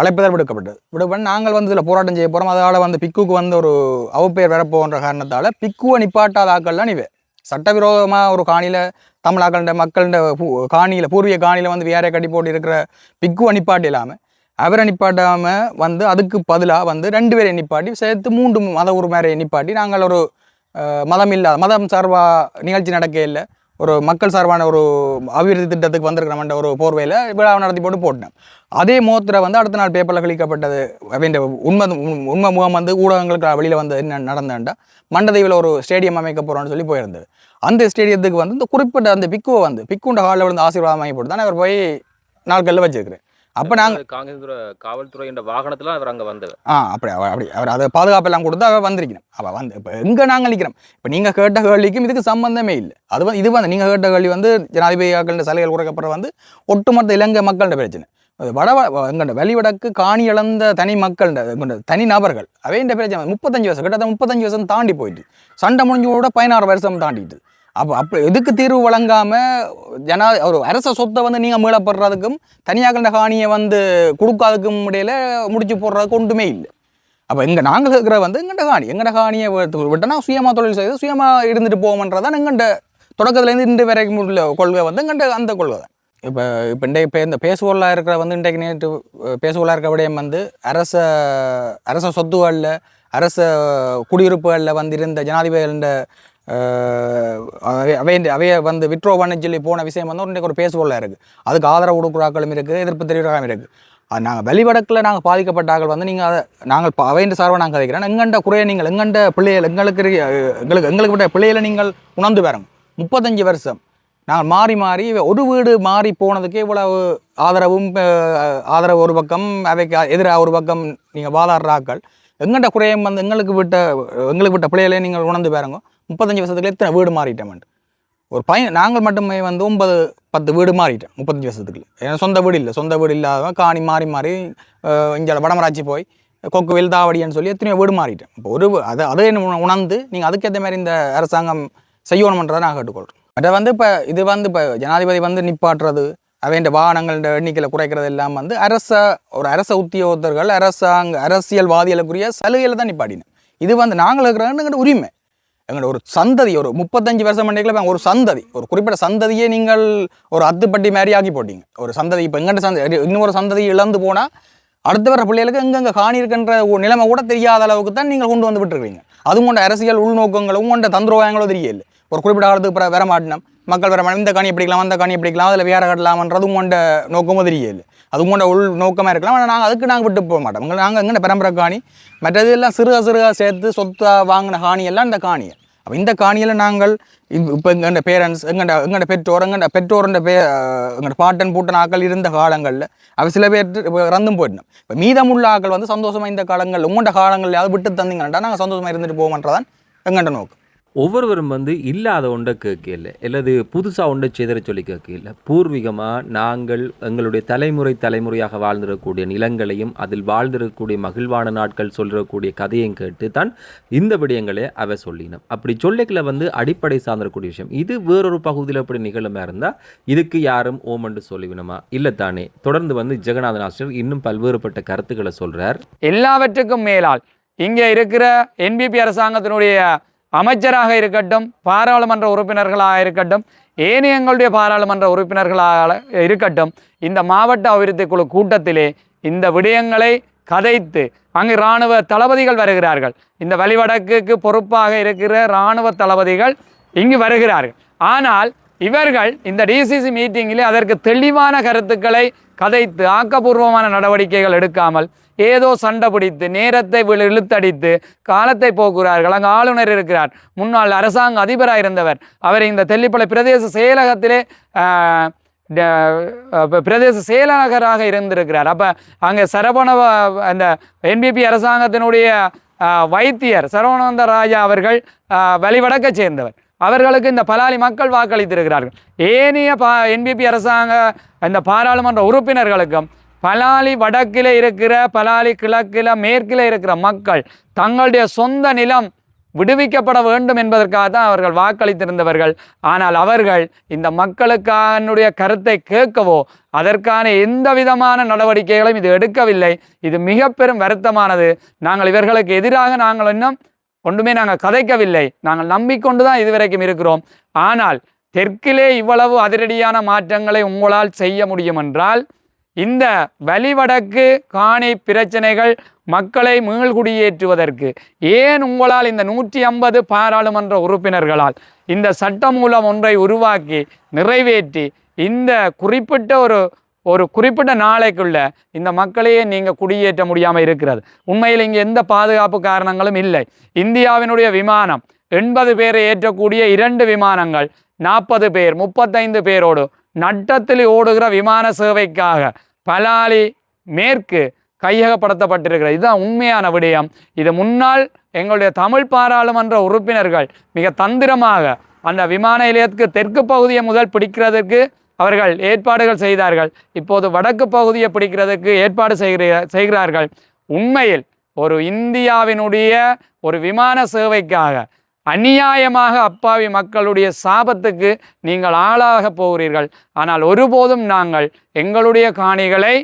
அழைப்பதால் விடுக்கப்பட்டது. விடுப்பட்டு நாங்கள் வந்து இதில் போராட்டம் செய்ய போகிறோம் அதனால் வந்து பிக்குக்கு வந்து ஒரு அவப்பெயர் வரப்போன்ற காரணத்தால் பிக்குவை நிப்பாட்டாத ஆக்கள்லாம் நிவே சட்டவிரோதமாக ஒரு காணியில் தமிழாக்கள்கிட்ட மக்கள்கிட்ட காணியில் பூர்வீக காணியில் வந்து வேற கட்டி போட்டு இருக்கிற பிக்குவை நிப்பாட்டி இல்லாமல் அவரை நிப்பாட்டாமல் வந்து அதுக்கு பதிலாக வந்து ரெண்டு பேரை நிப்பாட்டி சேர்த்து மூன்று மத உரிமையை நிப்பாட்டி நாங்கள் ஒரு மதம் இல்லாத மதம் சார்பாக நிகழ்ச்சி நடக்க இல்லை. ஒரு மக்கள் சார்பான ஒரு அபிவிருத்தி திட்டத்துக்கு வந்திருக்கிறோம்ன்ற ஒரு போர்வையில் விழாவை நடத்தி போட்டு போட்டேன். அதே மோத்திரை வந்து அடுத்த நாள் பேப்பரில் கழிக்கப்பட்டது அப்படின்ற உண்மை உண்- உண்மை முகம் வந்து ஊடகங்களுக்கு வெளியில் வந்து என்ன நடந்தேன்டா மண்டதீவில் ஒரு ஸ்டேடியம் அமைக்க போகிறோம்னு சொல்லி போயிருந்தது. அந்த ஸ்டேடியத்துக்கு வந்து இந்த குறிப்பிட்ட அந்த பிக்குவை வந்து பிக்குண்ட ஹாலில் வந்து ஆசீர்வாதம் வாங்கி போட்டு தான் அவர் போய் நாட்களில் வச்சிருக்கிறேன். அப்போ நாங்கள் காங்கிரஸ் காவல்துறை என்ற வாகனத்துல அவர் அங்க வந்தவர். ஆ அப்படி அவர் அப்படி அவர் அதை பாதுகாப்பெல்லாம் கொடுத்து அவள் வந்திருக்கணும். அவள் வந்து இப்போ எங்கே நாங்கள் நிற்கிறோம் இப்போ நீங்கள் கேட்ட கேள்விக்கும் இதுக்கு சம்பந்தமே இல்லை. அது வந்து இது வந்து நீங்கள் கேட்ட கேள்வி வந்து ஜனாதிபதியாக்கள் சலுகைகள் குறைக்கப்படுற வந்து ஒட்டுமொத்த இலங்கை மக்கள்கிட்ட பிரச்சனை. வட எங்கள்ட வெளிவடக்கு காணி இழந்த தனி மக்கள்கிட்ட எங்கள்ட தனி நபர்கள் அவைன்ற பிரச்சனை. முப்பத்தஞ்சு வருஷம் கிட்டத்தட்ட முப்பத்தஞ்சு வருஷம் தாண்டி போயிட்டு சண்டை முடிஞ்சு கூட பதினாறு வருஷம் தாண்டிட்டு. அப்போ அப்போ எதுக்கு தீர்வு வழங்காமல் ஜனா ஒரு அரச சொத்தை வந்து நீங்கள் மீளப்படுறதுக்கும் தனியாகண்ட காணியை வந்து கொடுக்காததுக்கும் இடையில முடிச்சு போடுறதுக்கு ஒன்றுமே இல்லை. அப்போ இங்கே நாங்கள் இருக்கிற வந்து எங்கள்கிட்ட காணி எங்கள்கிட்ட காணியை விட்டோன்னா சுயமாக தொழில் செய்து சுயமாக இருந்துட்டு போவோம்ன்றதான் எங்கள்கிட்ட தொடக்கத்துலேருந்து இன்று வரைக்கும் உள்ள கொள்கை வந்து எங்கள்கிட்ட அந்த கொள்கை தான். இப்போ இப்போ இன்றைய இப்போ இந்த பேசுவோலாக இருக்கிற வந்து இன்றைக்கு நேற்று பேசுவோலாக இருக்கிற விடயம் வந்து அரச அரச சொத்துகளில் அரச குடியிருப்புகளில் வந்து இருந்த ஜனாதிபதிகள அவை அவை- அவைய வந்து விட்ரோ பண்ண சொல்லி போன விஷயம் வந்து இன்றைக்கு ஒரு பேசுபொருளாக இருக்குது அதுக்கு ஆதரவு கொடுக்குறாக்களும் இருக்குது எதிர்ப்பு தெரிவிக்கிறாங்க இருக்குது அது நாங்கள் வெளிவடக்கில் நாங்கள் பாதிக்கப்பட்டார்கள் வந்து நீங்கள் அதை நாங்கள் ப- சார்பாக நாங்கள் கதைக்கிறேன் எங்கண்ட குறைய நீங்கள் எங்கண்ட பிள்ளைகள் எங்களுக்கு எங்களுக்கு எங்களுக்கு விட்ட பிள்ளைகளை நீங்கள் உணர்ந்து பாருங்க. முப்பத்தஞ்சு வருஷம். நாங்கள் மாறி மாறி ஒரு வீடு மாறி போனதுக்கே இவ்வளவு ஆதரவும் ஆதரவு ஒரு பக்கம் அவைக்கு எதிராக ஒரு பக்கம் நீங்கள் வாதாடுறாக்கள் எங்கண்ட குறையம் வந்து எங்களுக்கு விட்ட எங்களுக்கு விட்ட பிள்ளைகளே நீங்கள் உணர்ந்து பாருங்க. முப்பத்தஞ்சு வருஷத்துக்குள்ள எத்தனை வீடு மாறிட்டோம்ட்டு ஒரு பையன் நாங்கள் மட்டுமே வந்து ஒன்பது பத்து வீடு மாறிட்டோம் முப்பத்தஞ்சு வருஷத்துக்குள்ள. ஏன்னா சொந்த வீடு இல்லை. சொந்த வீடு இல்லாதவன் காணி மாறி மாறி இங்கே வடமராட்சி போய் கொக்குவில் தாவடின்னு சொல்லி எத்தனையோ வீடு மாறிட்டேன் இப்போ ஒரு அது அதை அதை உணர்ந்து நீங்கள் அதுக்கேற்ற மாதிரி இந்த அரசாங்கம் செய்யணுமன்றதை நான் கேட்டுக்கொள்கிறேன் மற்ற வந்து இப்போ இது வந்து இப்போ ஜனாதிபதி வந்து நிப்பாட்டுறது அவைன்ற வாகனங்கள எண்ணிக்கையில் குறைக்கிறது எல்லாம் வந்து அரச ஒரு அரச உத்தியோகத்தர்கள் அரசாங்க அரசியல்வாதிகளுக்குரிய சலுகையில் தான் நிப்பாட்டினேன் இது வந்து நாங்கள் இருக்கிற உரிமை. எங்களோட ஒரு சந்ததி ஒரு முப்பத்தஞ்சு வருஷம் மண்டிகளை ஒரு சந்ததி. ஒரு குறிப்பிட்ட சந்ததியே நீங்கள் ஒரு அத்துப்பட்டி மாதிரி ஆக்கி போட்டீங்க. ஒரு சந்ததி இப்போ எங்கிட்ட சந்ததி இன்னொரு சந்ததி இழந்து போனால் அடுத்த வர பிள்ளைகளுக்கு எங்கெங்கே காணி இருக்கின்ற ஒரு நிலைமை கூட தெரியாத அளவுக்கு தான் நீங்கள் கொண்டு வந்து விட்டுருக்கீங்க அதுவும் கொண்ட அரசியல் உள்நோக்கங்களும் கொண்ட தந்திரோகங்களும் தெரியல. ஒரு குறிப்பிட்ட காலத்துக்கு பிற வர மாட்டினோம் மக்கள் வர மாட்டோம் இந்த காணி பிடிக்கலாம் அந்த காணி பிடிக்கலாம் அதில் வேற கட்டலாம்ன்றதும் கொண்ட நோக்கமும் தெரியல. அது கொண்ட உள் நோக்கமாக இருக்கலாம் ஆனால் நாங்கள் அதுக்கு நாங்கள் விட்டு போக மாட்டோம். நாங்கள் எங்கே பரம்பரை காணி மற்றது எல்லாம் சிறுக சிறுக சேர்த்து சொத்தா வாங்கின காணியெல்லாம் இந்த காணியை அப்போ இந்த காணியில் நாங்கள் இப்போ எங்கள்ட பேரண்ட்ஸ் எங்கள்ட எங்கள்ட பெற்றோர் எங்கள்ட பெற்றோருன்ற பே எங்கள்ட பாட்டன் பூட்டன் ஆக்கள் இருந்த காலங்களில் அவள் சில பேர் இப்போ இறந்தும் போயிடணும். இப்போ மீதமுள்ள ஆக்கள் வந்து சந்தோஷமாக இந்த காலங்கள் உங்கள்ட காலங்களில் யாவது விட்டு தந்தீங்கன்னா நாங்கள் சந்தோஷமாக இருந்துட்டு போவோம்ன்றதான் எங்கள்ட நோக்கம். ஒவ்வொருவரும் வந்து இல்லாத ஒன்றை கேட்கல அல்லது புதுசாக ஒன்றை செய்தர சொல்லி கேட்கல. பூர்வீகமாக நாங்கள் எங்களுடைய தலைமுறை தலைமுறையாக வாழ்ந்திருக்கக்கூடிய நிலங்களையும் அதில் வாழ்ந்திருக்கக்கூடிய மகிழ்வான நாட்கள் சொல்கிறக்கூடிய கதையும் கேட்டு தான் இந்த விடயங்களை அவ சொல்லினோம் அப்படி சொல்லிக்கல வந்து அடிப்படை சார்ந்திருக்கக்கூடிய விஷயம். இது வேறொரு பகுதியில் அப்படி நிகழுமா இருந்தால் இதுக்கு யாரும் ஓமண்டு சொல்லிவினமா இல்லை தானே தொடர்ந்து வந்து ஜெகநாதன் ஆசிரியர் இன்னும் பல்வேறுபட்ட கருத்துக்களை சொல்கிறார் எல்லாவற்றுக்கும் மேலால் இங்கே இருக்கிற என்பிபி அரசாங்கத்தினுடைய அமைச்சராக இருக்கட்டும் பாராளுமன்ற உறுப்பினர்களாக இருக்கட்டும் ஏனைய எங்களுடைய பாராளுமன்ற உறுப்பினர்களாக இருக்கட்டும் இந்த மாவட்ட அபிவிருத்தி குழு கூட்டத்திலே இந்த விடயங்களை கதைத்து அங்கு இராணுவ தளபதிகள் வருகிறார்கள். இந்த வழிவடக்குக்கு பொறுப்பாக இருக்கிற இராணுவ தளபதிகள் இங்கு வருகிறார்கள். ஆனால் இவர்கள் இந்த டிசிசி மீட்டிங்கிலே அதற்கு தெளிவான கருத்துக்களை கதைத்து ஆக்கப்பூர்வமான நடவடிக்கைகள் எடுக்காமல் ஏதோ சண்டை பிடித்து நேரத்தை விழு- இழுத்தடித்து காலத்தை போக்குகிறார்கள். அங்கு ஆளுநர் இருக்கிறார். முன்னாள் அரசாங்க அதிபராக இருந்தவர். அவர் இந்த தெல்லிப்பளை பிரதேச செயலகத்திலே ட- பிரதேச செயலாளராக இருந்திருக்கிறார். அப்போ அங்கே சரவணவ அந்த என்பிபி அரசாங்கத்தினுடைய வைத்தியர் சரவணந்த ராஜா அவர்கள் வழிவடக்க வழிவடக்கச் சேர்ந்தவர். அவர்களுக்கு இந்த பலாலி மக்கள் வாக்களித்திருக்கிறார்கள். ஏனைய பா என்பிபி அரசாங்க இந்த பாராளுமன்ற உறுப்பினர்களுக்கும் பலாலி வடக்கில் இருக்கிற பலாலி கிழக்கில் மேற்கில் இருக்கிற மக்கள் தங்களுடைய சொந்த நிலம் விடுவிக்கப்பட வேண்டும் என்பதற்காக தான் அவர்கள் வாக்களித்திருந்தவர்கள். ஆனால் அவர்கள் இந்த மக்களுக்கானுடைய கருத்தை கேட்கவோ அதற்கான எந்த விதமான நடவடிக்கைகளையும் இது எடுக்கவில்லை. இது மிக பெரும் வருத்தமானது. நாங்கள் இவர்களுக்கு எதிராக நாங்கள் இன்னும் ஒன்றுமே நாங்கள் கதைக்கவில்லை. நாங்கள் நம்பிக்கொண்டு தான் இதுவரைக்கும் இருக்கிறோம். ஆனால் தெற்கிலே இவ்வளவு அதிரடியான மாற்றங்களை உங்களால் செய்ய முடியும் என்றால் இந்த வலிவடக்கு காணி பிரச்சனைகள் மக்களை மீள்குடியேற்றுவதற்கு ஏன் உங்களால் இந்த நூற்றி ஐம்பது பாராளுமன்ற உறுப்பினர்களால் இந்த சட்டமூலம் ஒன்றை உருவாக்கி நிறைவேற்றி இந்த குறிப்பிட்ட ஒரு ஒரு குறிப்பிட்ட நாளைக்குள்ள இந்த மக்களையே நீங்கள் குடியேற்ற முடியாமல் இருக்கிறது. உண்மையில் இங்கே எந்த பாதுகாப்பு காரணங்களும் இல்லை. இந்தியாவினுடைய விமானம் எண்பது பேரை ஏற்றக்கூடிய இரண்டு விமானங்கள் நாற்பது பேர் முப்பத்தைந்து பேரோடு நட்டத்தில் ஓடுகிற விமான சேவைக்காக பலாலி மேற்கு கையகப்படுத்தப்பட்டிருக்கிறது. இதுதான் உண்மையான விடயம். இது முன்னால் எங்களுடைய தமிழ் பாராளுமன்ற உறுப்பினர்கள் மிக தந்திரமாக அந்த விமான நிலையத்துக்கு தெற்கு பகுதியை முதல் பிடிக்கிறதுக்கு அவர்கள் ஏற்பாடுகள் செய்தார்கள். இப்போது வடக்கு பகுதியை பிடிக்கிறதுக்கு ஏற்பாடு செய்கிற செய்கிறார்கள். உண்மையில் ஒரு இந்தியாவினுடைய ஒரு விமான சேவைக்காக அநியாயமாக அப்பாவி மக்களுடைய சாபத்துக்கு நீங்கள் ஆளாக போகிறீர்கள். ஆனால் ஒருபோதும் நாங்கள் எங்களுடைய காணிகளை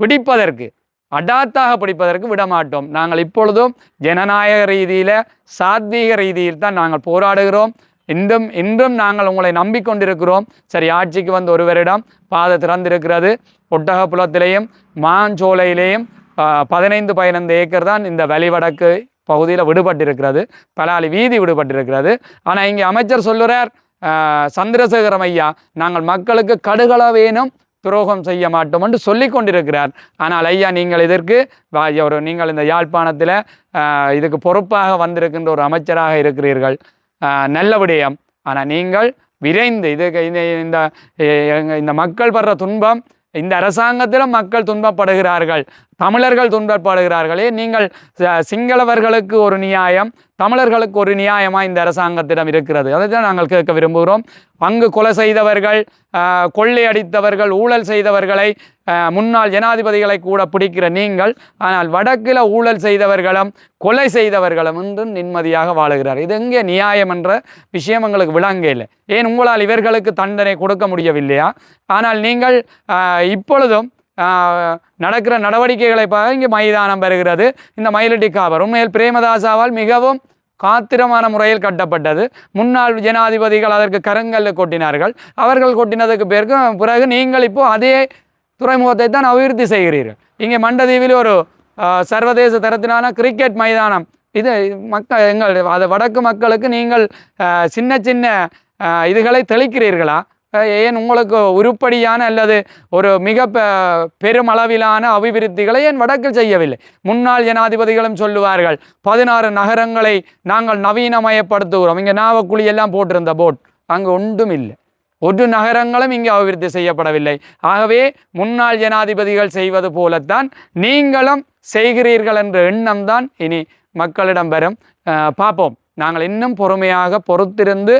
பிடிப்பதற்கு அடாத்தாக பிடிப்பதற்கு விடமாட்டோம். நாங்கள் இப்பொழுதும் ஜனநாயக ரீதியில் சாத்வீக ரீதியில் தான் நாங்கள் போராடுகிறோம். இன்றும் இன்றும் நாங்கள் உங்களை நம்பிக்கொண்டிருக்கிறோம். சரி ஆட்சிக்கு வந்து ஒரு வருடம் பாதை திறந்திருக்கிறது. ஒட்டகப்புலத்திலேயும் மாஞ்சோலையிலேயும் பதினைந்து பதினைந்து ஏக்கர் தான் இந்த வழிவடக்கு பகுதியில் விடுபட்டிருக்கிறது. பலாலி வீதி விடுபட்டிருக்கிறது. ஆனால் இங்கே அமைச்சர் சொல்லுறார் சந்திரசேகரம் ஐயா நாங்கள் மக்களுக்கு கடுகளவேனும் துரோகம் செய்ய மாட்டோம் என்று சொல்லி கொண்டிருக்கிறார். ஆனால் ஐயா நீங்கள் இதற்கு ஒரு நீங்கள் இந்த யாழ்ப்பாணத்தில் இதுக்கு பொறுப்பாக வந்திருக்கின்ற ஒரு அமைச்சராக இருக்கிறீர்கள். நல்ல விடயம். ஆனால் நீங்கள் விரைந்து இது இந்த இந்த இந்த மக்கள் படுற துன்பம் இந்த அரசாங்கத்திலும் மக்கள் துன்பப்படுகிறார்கள். தமிழர்கள் துன்பப்படுகிறார்களே நீங்கள் சிங்களவர்களுக்கு ஒரு நியாயம் தமிழர்களுக்கு ஒரு நியாயமாக இந்த அரசாங்கத்திடம் இருக்கிறது. அதை தான் நாங்கள் கேட்க விரும்புகிறோம். அங்கு கொலை செய்தவர்கள் கொள்ளை கொள்ளையடித்தவர்கள் ஊழல் செய்தவர்களை முன்னாள் ஜனாதிபதிகளை கூட பிடிக்கிற நீங்கள் ஆனால் வடக்கில் ஊழல் செய்தவர்களும் கொலை செய்தவர்களும் இன்றும் நிம்மதியாக வாழுகிறார். இது எங்கே நியாயம் என்ற விஷயம் எங்களுக்கு விளங்க இல்லை. ஏன் உங்களால் இவர்களுக்கு தண்டனை கொடுக்க முடியவில்லையா? ஆனால் நீங்கள் இப்பொழுதும் நடக்கிற நடவடிக்கைகளை பார்க்க இங்கே மைதானம் பெறுகிறது இந்த மயிலட்டி காவர் உண்மையில் பிரேமதாசாவால் மிகவும் காத்திரமான முறையில் கட்டப்பட்டது. முன்னாள் ஜனாதிபதிகள் அதற்கு கருங்கல்ல கொட்டினார்கள். அவர்கள் கொட்டினதுக்கு பிறகு பிறகு நீங்கள் இப்போது அதே துறைமுகத்தை தான் அபிவிருத்தி செய்கிறீர்கள். இங்கே மண்டதீவில் ஒரு சர்வதேச தரத்திலான கிரிக்கெட் மைதானம். இது மக்கள் எங்கள் அது வடக்கு மக்களுக்கு நீங்கள் சின்ன சின்ன இதுகளை தெளிக்கிறீர்களா? ஏன் உங்களுக்கு உருப்படியான அல்லது ஒரு மிக பெ- பெருமளவிலான அபிவிருத்திகளை ஏன் வடக்கில் செய்யவில்லை? முன்னாள் ஜனாதிபதிகளும் சொல்லுவார்கள் பதினாறு நகரங்களை நாங்கள் நவீனமயப்படுத்துகிறோம். இங்கே நாவக்குழி எல்லாம் போட்டிருந்த போட். அங்கே ஒன்றும் இல்லை. ஒரு நகரங்களும் இங்கே அபிவிருத்தி செய்யப்படவில்லை. ஆகவே முன்னாள் ஜனாதிபதிகள் செய்வது போலத்தான் நீங்களும் செய்கிறீர்கள் என்ற எண்ணம் தான் இனி மக்களிடம் வரும். பார்ப்போம். நாங்கள் இன்னும் பொறுமையாக பொறுத்திருந்து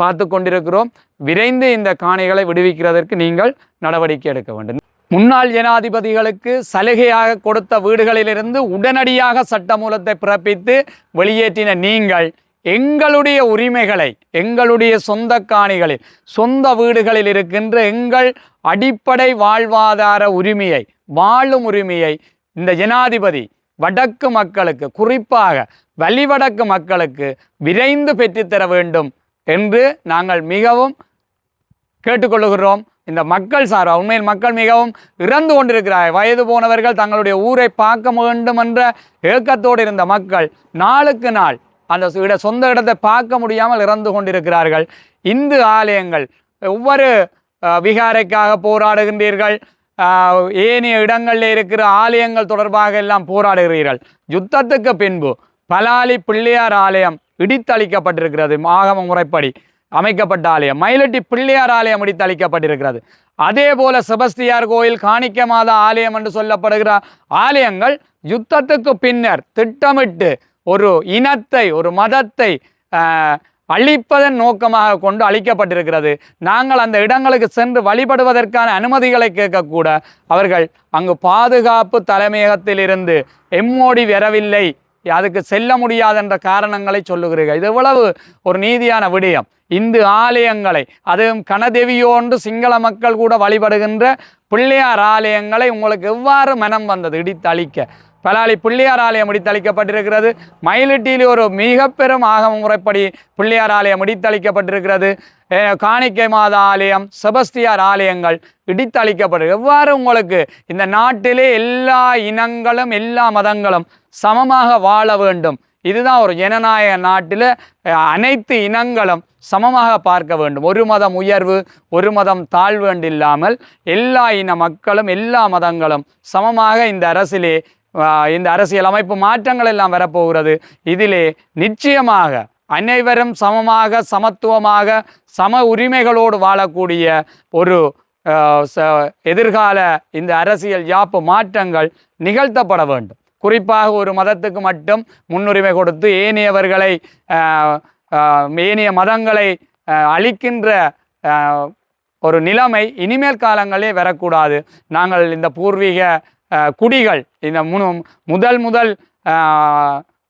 பார்த்து கொண்டிருக்கிறோம். விரைந்து இந்த காணிகளை விடுவிக்கிறதற்கு நீங்கள் நடவடிக்கை எடுக்க வேண்டும். முன்னாள் ஜனாதிபதிகளுக்கு சலுகையாக கொடுத்த வீடுகளிலிருந்து உடனடியாக சட்டமூலத்தை பிறப்பித்து வெளியேற்றின நீங்கள் எங்களுடைய உரிமைகளை எங்களுடைய சொந்த காணிகளில் சொந்த வீடுகளில் இருக்கின்ற எங்கள் அடிப்படை வாழ்வாதார உரிமையை வாழும் உரிமையை இந்த ஜனாதிபதி வடக்கு மக்களுக்கு குறிப்பாக வலிவடக்கு மக்களுக்கு விரைந்து பெற்றுத்தர வேண்டும் என்று நாங்கள் மிகவும் கேட்டுக்கொள்கிறோம் இந்த மக்கள் சார் உண்மையில் மக்கள் மிகவும் இறந்து கொண்டிருக்கிறார் வயது போனவர்கள் தங்களுடைய ஊரை பார்க்க வேண்டும் என்ற ஏக்கத்தோடு இருந்த மக்கள் நாளுக்கு நாள் அந்த இட சொந்த இடத்தை பார்க்க முடியாமல் இறந்து கொண்டிருக்கிறார்கள். இந்து ஆலயங்கள் ஒவ்வொரு விகாரைக்காக போராடுகின்றீர்கள். ஏனைய இடங்களில் இருக்கிற ஆலயங்கள் தொடர்பாக எல்லாம் போராடுகிறீர்கள். யுத்தத்துக்கு பின்பு பலாலி பிள்ளையார் ஆலயம் இடித்தளிக்கப்பட்டிருக்கிறது. ஆகம முறைப்படி அமைக்கப்பட்ட ஆலயம். மயிலட்டி பிள்ளையார் ஆலயம் இடித்தளிக்கப்பட்டிருக்கிறது. அதே போல செபஸ்தியார் கோயில் காணிக்க மாதா ஆலயம் என்று சொல்லப்படுகிற ஆலயங்கள் யுத்தத்துக்கு பின்னர் திட்டமிட்டு ஒரு இனத்தை ஒரு மதத்தை அழிப்பதன் நோக்கமாக கொண்டு அழிக்கப்பட்டிருக்கிறது. நாங்கள் அந்த இடங்களுக்கு சென்று வழிபடுவதற்கான அனுமதிகளை கேட்கக்கூட அவர்கள் அங்கு பாதுகாப்பு தலைமையகத்திலிருந்து எம்மோடி வரவில்லை அதுக்கு செல்ல முடியாது என்ற காரணங்களை சொல்லுகிறீர்கள். இது எவ்வளவு ஒரு நீதியான விடயம். இந்து ஆலயங்களை அதுவும் கனதெவியோன்று சிங்கள மக்கள் கூட வழிபடுகின்ற பிள்ளையார் ஆலயங்களை உங்களுக்கு எவ்வாறு மனம் வந்தது இடித்தளிக்க பலாலி பிள்ளையார் ஆலயம் இடித்தளிக்கப்பட்டிருக்கிறது மயிலிட்டியில் ஒரு மிக பெரும் ஆகம முறைப்படி பிள்ளையார் ஆலயம் இடித்தளிக்கப்பட்டிருக்கிறது காணிக்கை மாதா ஆலயம் செபஸ்தியார் ஆலயங்கள் இடித்தளிக்கப்பட்டு எவ்வாறு உங்களுக்கு இந்த நாட்டிலே எல்லா இனங்களும் எல்லா மதங்களும் சமமாக வாழ வேண்டும்? இதுதான் ஒரு ஜனநாயக நாட்டில் அனைத்து இனங்களும் சமமாக பார்க்க வேண்டும். ஒரு மதம் உயர்வு ஒரு மதம் தாழ்வு என்று இல்லாமல் எல்லா இன மக்களும் எல்லா மதங்களும் சமமாக இந்த அரசிலே இந்த அரசியல் அமைப்பு மாற்றங்கள் எல்லாம் வரப்போகிறது. இதிலே நிச்சயமாக அனைவரும் சமமாக சமத்துவமாக சம உரிமைகளோடு வாழக்கூடிய ஒரு ச- எதிர்கால இந்த அரசியல் யாப்பு மாற்றங்கள் நிகழ்த்தப்பட வேண்டும். குறிப்பாக ஒரு மதத்துக்கு மட்டும் முன்னுரிமை கொடுத்து ஏனையவர்களை ஏனைய மதங்களை அளிக்கின்ற அழிக்கின்ற ஒரு நிலைமை இனிமேல் காலங்களே வரக்கூடாது. நாங்கள் இந்த பூர்வீக குடிகள். இந்த முனு முதல் முதல்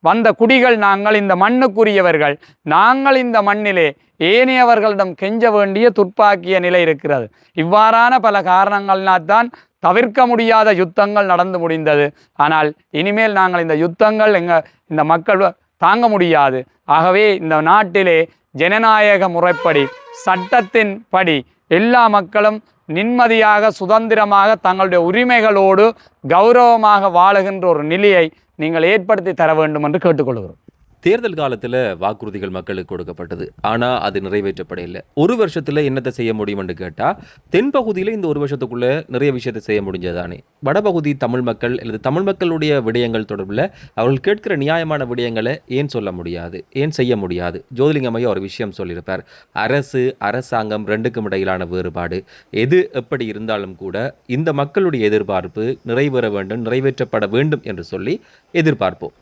வந்த குடிகள் நாங்கள் இந்த மண்ணுக்குரியவர்கள். நாங்கள் இந்த மண்ணிலே ஏனையவர்களிடம் கெஞ்ச வேண்டிய துப்பாக்கிய நிலை இருக்கிறது. இவ்வாறான பல காரணங்கள்னால்தான் தவிர்க்க முடியாத யுத்தங்கள் நடந்து முடிந்தது. ஆனால் இனிமேல் நாங்கள் இந்த யுத்தங்கள் எங்கள் இந்த மக்கள் தாங்க முடியாது. ஆகவே இந்த நாட்டிலே ஜனநாயக முறைப்படி சட்டத்தின் படி எல்லா மக்களும் நிம்மதியாக சுதந்திரமாக தங்களுடைய உரிமைகளோடு கௌரவமாக வாழுகின்ற ஒரு நிலையை நீங்கள் ஏற்படுத்தி தர வேண்டும் என்று கேட்டுக்கொள்கிறோம். தேர்தல் காலத்தில் வாக்குறுதிகள் மக்களுக்கு கொடுக்கப்பட்டது. ஆனால் அது நிறைவேற்றப்படையில்லை ஒரு வருஷத்தில் என்னத்தை செய்ய முடியும்னு கேட்டால் தென்பகுதியில் இந்த ஒரு வருஷத்துக்குள்ளே நிறைய விஷயத்தை செய்ய முடிஞ்சதானே வடபகுதி தமிழ் மக்கள் அல்லது தமிழ் மக்களுடைய விடயங்கள் தொடர்பில் அவர்கள் கேட்கிற நியாயமான விடயங்களை ஏன் சொல்ல முடியாது? ஏன் செய்ய முடியாது? ஜோதிலிங்கமையா ஒரு விஷயம் சொல்லியிருப்பார். அரசு அரசாங்கம் ரெண்டுக்கும் இடையிலான வேறுபாடு. எது எப்படி இருந்தாலும் கூட இந்த மக்களுடைய எதிர்பார்ப்பு நிறைவேற வேண்டும் நிறைவேற்றப்பட வேண்டும் என்று சொல்லி எதிர்பார்ப்போம்.